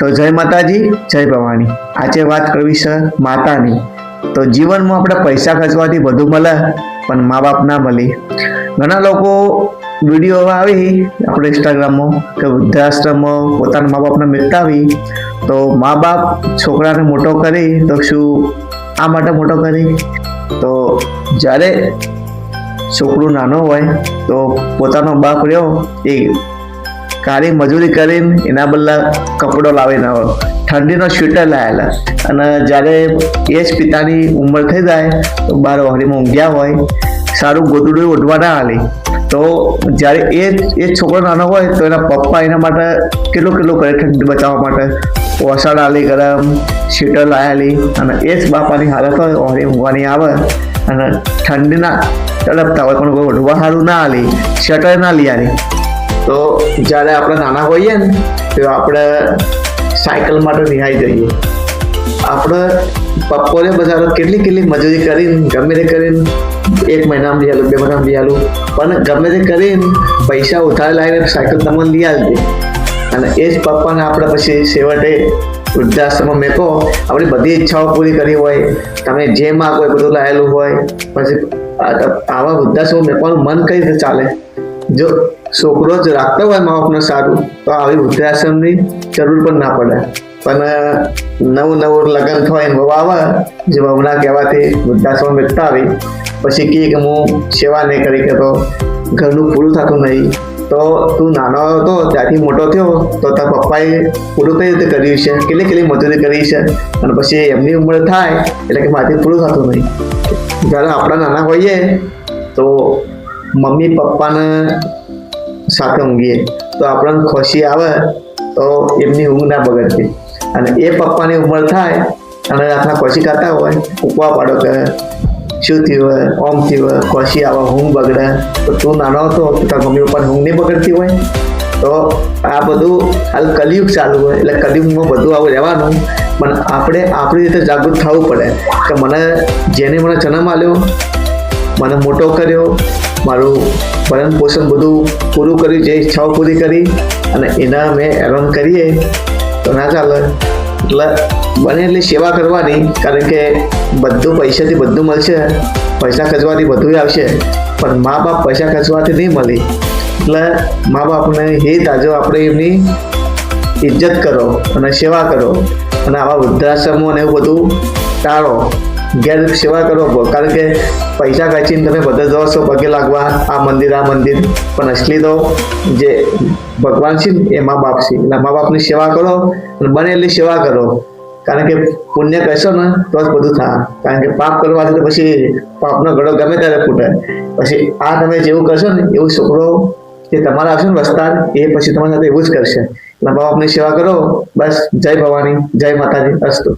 તો જય માતાજી, જય ભવાની. આજે વાત કરવી છે માતાની. તો જીવનમાં આપણે પૈસા ખર્ચવાથી બધું મળે, પણ મા બાપ ના મળે. ઘણા લોકો વીડિયો આવી, આપણે ઇન્સ્ટાગ્રામમાં કે વૃદ્ધાશ્રમમાં પોતાના મા બાપને મિટાવી તો મા બાપ છોકરાને મોટો કરી, તો શું આ માટે મોટો કરી? તો જ્યારે છોકરું નાનો હોય, તો પોતાનો બાપ રહ્યો, એ કાળી મજૂરી કરીને એના બદલા કપડો લાવીને આવ્યો ઠંડીનો સ્વેટર લાવેલા. અને જ્યારે એ જ પિતાની ઉંમર થઈ જાય, તો બાર વાગડીમાં ઊંઘ્યા હોય, સારું ગોદડું ઓઢવા ના હાલી. તો જ્યારે એ એ છોકરો નાનો હોય, તો એના પપ્પા એના માટે કેટલું કેટલું કરે ઠંડી બચાવવા માટે? ઓસાડ આલી, ગરમ સ્વેટર લાયેલી અને એ જ બાપાની હાલત હોય ઓહરી ઊંઘવાની આવે. અને ઠંડીના તડપતા હોય, પણ કોઈ ઓઢવા સારું ના આલી સ્વેટર ના લઈ તો જ્યારે આપણે નાના હોઈએ ને, તો આપણે સાયકલ માટે નિહાઈ જઈએ. આપણે બપોરે બધા કેટલી કેટલી મજૂરી કરીને, ગમે તે કરીને, એક મહિનામાં લઈ આલું, બે મહિનામાં લઈ આલું. પણ ગમે તે કરીને પૈસા ઉધાર લાવીને સાયકલ તમને લઈ આવજે અને એ જ પપ્પાને આપણે પછી છેવટે વૃદ્ધાશ્રમમાં મેકો. આપણી બધી ઈચ્છાઓ પૂરી કરી હોય. તમે જે માગો એ બધું લાવેલું હોય. પછી આવા વૃદ્ધાશ્રમ મેકવાનું મન કઈ રીતે ચાલે? જો છોકરો જ રાખતો હોય મા બાપને સારું, તો આવી વૃદ્ધાશ્રમની જરૂર પણ ના પડે. પણ નવું નવું લગ્ન થાય બહુ આવે, જે બહુના કહેવાથી વૃદ્ધાશ્રમ વેચતા આવી પછી કહે કે હું સેવા નહીં કરી કે તો ઘરનું પૂરું થતું નહીં, તો તું નાનો હતો, ત્યાંથી મોટો થયો, તો તારા પપ્પાએ પૂરું કઈ રીતે કર્યું છે? કેટલી કેટલી મજૂરી કરી છે? અને પછી એમની ઉંમર થાય, એટલે કે મારાથી પૂરું થતું નહીં. જ્યારે આપણા નાના હોઈએ, તો મમ્મી પપ્પાને સાથે ઊંઘીએ. તો આપણને ખુશી આવે તો એમની ઊંઘ ના બગડતી. અને એ પપ્પાની ઉંમર થાય અને રાતના ખુશી ખાતા હોય, ઉપવા પાડો કે શું થયું હોય ઓમ થયું હોય ખુશી આવે, ઊંઘ બગડે. તો તું નાનો હતો તો તારા મમ્મી પપ્પાની ઊંઘ નહીં બગડતી હોય. તો આ બધું હાલ કલયુગ ચાલુ હોય, એટલે કલયુગમાં બધું આવું રહેવાનું. પણ આપણે આપણી રીતે જાગૃત થવું પડે. કે મને જેને મને જન્મ આપ્યો, મને મોટો કર્યો મારું ભરણ પોષણ બધું પૂરું કર્યું જે ઈચ્છાઓ પૂરી કરી અને એના મેં એરોન કરીએ. તો ના ચાલે. એટલે બને એટલી સેવા કરવાની, કારણ કે બધું પૈસાથી બધું મળશે. પૈસા ખર્ચવાથી બધું આવશે. પણ મા બાપ પૈસા ખર્ચવાથી નહીં મળી. એટલે મા બાપને હિત આજો આપણે એમની ઇજ્જત કરો અને સેવા કરો. અને આવા વૃદ્ધાશ્રમો અને એવું બધું ટાળો. ઘેર સેવા કરો, કારણ કે પૈસા ખર્ચીને તમે બધા જાઓ છો પગે લાગવા, આ મંદિર આ મંદિર. પણ અસલી તો જે ભગવાન છે એ મા બાપ છે. એટલે મા બાપની સેવા કરો અને બને એટલી સેવા કરો. કારણ કે પુણ્ય કરશો ને, તો જ બધું થાય. કારણ કે પાપ કરવાથી તો પછી પાપનો ગળો ગમે ત્યારે ફૂટે. પછી આ તમે જેવું કરશો ને, એવું છોકરો જે તમારા આવશે ને વસ્તાર એ પછી તમારી સાથે એવું જ કરશે. એટલે મા બાપની સેવા કરો. બસ જય ભવાની, જય માતાજી. અસ્તુ.